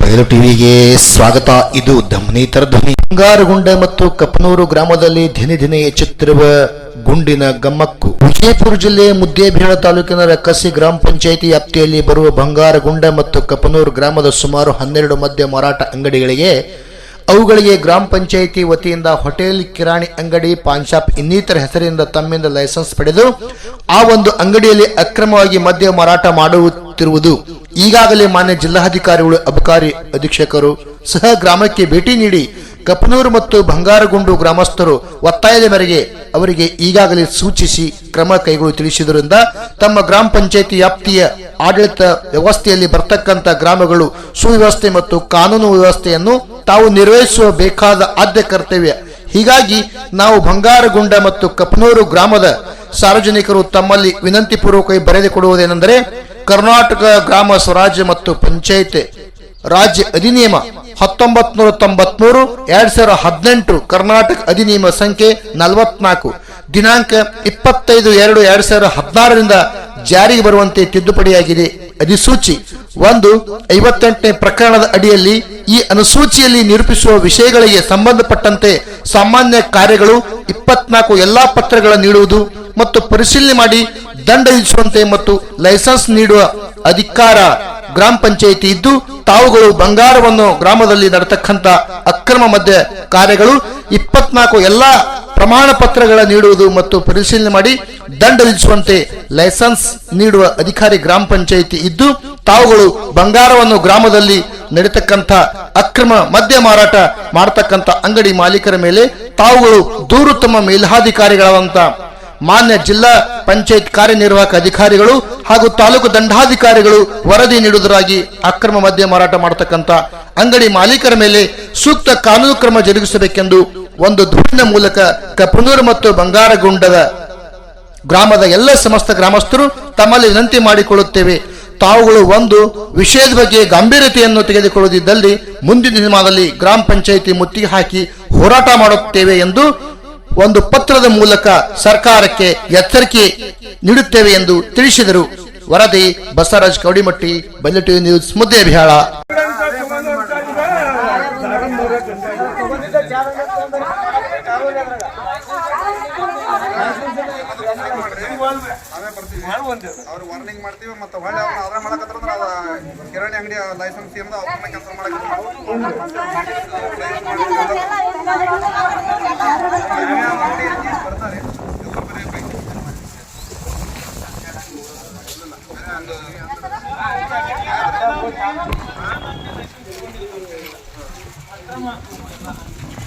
ಬಯಲು ಟಿವಿಗೆ ಸ್ವಾಗತ. ಇದು ಧಮನಿತರ ಧ್ವನಿ. ಬಂಗಾರಗುಂಡೆ ಮತ್ತು ಕಪ್ಪನೂರು ಗ್ರಾಮದಲ್ಲಿ ದಿನೇ ದಿನೇ ಹೆಚ್ಚುತ್ತಿರುವ ಗುಂಡಿನ ಗಮ್ಮಕ್ಕು. ವಿಜಯಪುರ ಜಿಲ್ಲೆ ಮುದ್ದೇಬಿಹಾಳ ತಾಲೂಕಿನ ರಕ್ಕಸಿ ಗ್ರಾಮ ಪಂಚಾಯಿತಿ ವ್ಯಾಪ್ತಿಯಲ್ಲಿ ಬರುವ ಬಂಗಾರಗುಂಡ ಮತ್ತು ಕಪನೂರು ಗ್ರಾಮದ ಸುಮಾರು ಹನ್ನೆರಡು ಮದ್ಯ ಮಾರಾಟ ಅಂಗಡಿಗಳಿಗೆ ಅವುಗಳಿಗೆ ಗ್ರಾಮ ಪಂಚಾಯಿತಿ ವತಿಯಿಂದ ಹೋಟೆಲ್, ಕಿರಾಣಿ ಅಂಗಡಿ, ಪಾನ್ ಶಾಪ್ ಇನ್ನಿತರ ಹೆಸರಿನಿಂದ ತಮ್ಮಿಂದ ಲೈಸೆನ್ಸ್ ಪಡೆದು ಆ ಒಂದು ಅಂಗಡಿಯಲ್ಲಿ ಅಕ್ರಮವಾಗಿ ಮದ್ಯ ಮಾರಾಟ ಮಾಡುತ್ತಿರುವುದು. ಈಗಾಗಲೇ ಮಾನ್ಯ ಜಿಲ್ಲಾಧಿಕಾರಿಗಳು, ಅಬಕಾರಿ ಅಧೀಕ್ಷಕರು ಸಹ ಗ್ರಾಮಕ್ಕೆ ಭೇಟಿ ನೀಡಿ ಕಪನೂರು ಮತ್ತು ಬಂಗಾರಗುಂಡು ಗ್ರಾಮಸ್ಥರು ಒತ್ತಾಯದ ಮೇರೆಗೆ ಅವರಿಗೆ ಈಗಾಗಲೇ ಸೂಚಿಸಿ ಕ್ರಮ ಕೈಗೊಳ್ಳು ತಿಳಿಸಿದ್ದರಿಂದ ತಮ್ಮ ಗ್ರಾಮ ಪಂಚಾಯಿತಿ ವ್ಯಾಪ್ತಿಯ ಆಡಳಿತ ವ್ಯವಸ್ಥೆಯಲ್ಲಿ ಬರ್ತಕ್ಕಂಥ ಗ್ರಾಮಗಳು ಸುವ್ಯವಸ್ಥೆ ಮತ್ತು ಕಾನೂನು ವ್ಯವಸ್ಥೆಯನ್ನು ತಾವು ನಿರ್ವಹಿಸುವ ಬೇಕಾದ ಆದ್ಯ ಕರ್ತವ್ಯ. ಹೀಗಾಗಿ ನಾವು ಬಂಗಾರಗುಂಡ ಮತ್ತು ಕಪ್ನೂರು ಗ್ರಾಮದ ಸಾರ್ವಜನಿಕರು ತಮ್ಮಲ್ಲಿ ವಿನಂತಿ ಪೂರ್ವಕವಾಗಿ ಬರೆದುಕೊಡುವುದೇನೆಂದರೆ ಕರ್ನಾಟಕ ಗ್ರಾಮ ಸ್ವರಾಜ್ಯ ಮತ್ತು ಪಂಚಾಯತ್ ರಾಜ್ಯ ಅಧಿನಿಯಮ ಹತ್ತೊಂಬತ್ ನೂರ ತೊಂಬತ್ಮೂರು ಎರಡ್ ಸಾವಿರದ ಹದಿನೆಂಟು ಕರ್ನಾಟಕ ಅಧಿನಿಯಮ ಸಂಖ್ಯೆ ನಲವತ್ನಾಲ್ಕು. ದಿನಾಂಕ ಇಪ್ಪತ್ತೈದು ಎರಡು ಎರಡ್ ಸಾವಿರದ ಹದಿನಾರರಿಂದ ಜಾರಿಗೆ ಬರುವಂತೆ ತಿದ್ದುಪಡಿಯಾಗಿದೆ. ಅಧಿಸೂಚಿ ಒಂದು, ಐವತ್ತೆಂಟನೇ ಪ್ರಕರಣದ ಅಡಿಯಲ್ಲಿ ಈ ಅನುಸೂಚಿಯಲ್ಲಿ ನಿರೂಪಿಸುವ ವಿಷಯಗಳಿಗೆ ಸಂಬಂಧಪಟ್ಟಂತೆ ಸಾಮಾನ್ಯ ಕಾರ್ಯಗಳು ಇಪ್ಪತ್ನಾಲ್ಕು ಎಲ್ಲಾ ಪತ್ರಗಳ ನೀಡುವುದು ಮತ್ತು ಪರಿಶೀಲನೆ ಮಾಡಿ ದಂಡ ವಿಧಿಸುವಂತೆ ಮತ್ತು ಲೈಸೆನ್ಸ್ ನೀಡುವ ಅಧಿಕಾರ ಗ್ರಾಮ ಪಂಚಾಯಿತಿ ಇದ್ದು, ತಾವುಗಳು ಬಂಗಾರವನ್ನು ಗ್ರಾಮದಲ್ಲಿ ನಡತಕ್ಕಂಥ ಅಕ್ರಮ ಮಧ್ಯ ಕಾರ್ಯಗಳು ಇಪ್ಪತ್ನಾಲ್ಕು ಎಲ್ಲಾ ಪ್ರಮಾಣ ಪತ್ರಗಳ ನೀಡುವುದು ಮತ್ತು ಪರಿಶೀಲನೆ ಮಾಡಿ ದಂಡ ವಿಧಿಸುವಂತೆ ಲೈಸೆನ್ಸ್ ನೀಡುವ ಅಧಿಕಾರಿ ಗ್ರಾಮ ಪಂಚಾಯಿತಿ ಇದ್ದು, ತಾವುಗಳು ಬಂಗಾರವನ್ನು ಗ್ರಾಮದಲ್ಲಿ ನಡೀತಕ್ಕಂಥ ಅಕ್ರಮ ಮದ್ಯ ಮಾರಾಟ ಮಾಡತಕ್ಕಂಥ ಅಂಗಡಿ ಮಾಲೀಕರ ಮೇಲೆ ತಾವುಗಳು ದೂರು ತಮ್ಮ ಮೇಲಾಧಿಕಾರಿಗಳಾದಂಥ ಮಾನ್ಯ ಜಿಲ್ಲಾ ಪಂಚಾಯತ್ ಕಾರ್ಯನಿರ್ವಾಹಕ ಅಧಿಕಾರಿಗಳು ಹಾಗೂ ತಾಲೂಕು ದಂಡಾಧಿಕಾರಿಗಳು ವರದಿ ನೀಡುವುದರಾಗಿ ಅಕ್ರಮ ಮದ್ಯ ಮಾರಾಟ ಮಾಡತಕ್ಕಂಥ ಅಂಗಡಿ ಮಾಲೀಕರ ಮೇಲೆ ಸೂಕ್ತ ಕಾನೂನು ಕ್ರಮ ಜರುಗಿಸಬೇಕೆಂದು ಒಂದು ಧ್ವನಿಯ ಮೂಲಕ ಕಪನೂರು ಮತ್ತು ಬಂಗಾರಗುಂಡದ ಗ್ರಾಮದ ಎಲ್ಲ ಸಮಸ್ತ ಗ್ರಾಮಸ್ಥರು ತಮ್ಮಲ್ಲಿ ವಿನಂತಿ ಮಾಡಿಕೊಳ್ಳುತ್ತೇವೆ. ತಾವುಗಳು ಒಂದು ವಿಷಯದ ಬಗ್ಗೆ ಗಂಭೀರತೆಯನ್ನು ತೆಗೆದುಕೊಳ್ಳುವುದಿದ್ದಲ್ಲಿ ಮುಂದಿನ ದಿನಮಾನದಲ್ಲಿ ಗ್ರಾಮ ಪಂಚಾಯಿತಿ ಮುತ್ತಿಗೆ ಹಾಕಿ ಹೋರಾಟ ಮಾಡುತ್ತೇವೆ ಎಂದು ಒಂದು ಪತ್ರದ ಮೂಲಕ ಸರ್ಕಾರಕ್ಕೆ ಎಚ್ಚರಿಕೆ ನೀಡುತ್ತೇವೆ ಎಂದು ತಿಳಿಸಿದರು. ವರದಿ ಬಸವರಾಜ್ ಕೌಡಿಮಟ್ಟಿ ಟಿವಿ ನ್ಯೂಸ್, ಮುದ್ದೆ ಬಿಹಾಳ ಅವ್ರು ವಾರ್ನಿಂಗ್ ಮಾಡ್ತೀವಿ ಮತ್ತೆ ಹೊಳ್ಳಿ ಅವ್ರನ್ನ ಅದ್ರ ಮಾಡಕತ್ರ ಕಿರಾಣಿ ಅಂಗಡಿ ಲೈಸೆನ್ಸ್ ಇಂದ ಅವ್ರನ್ನ ಕೆಲಸ ಮಾಡಕತ್ತೀವಿ ಬರ್ತಾರೆ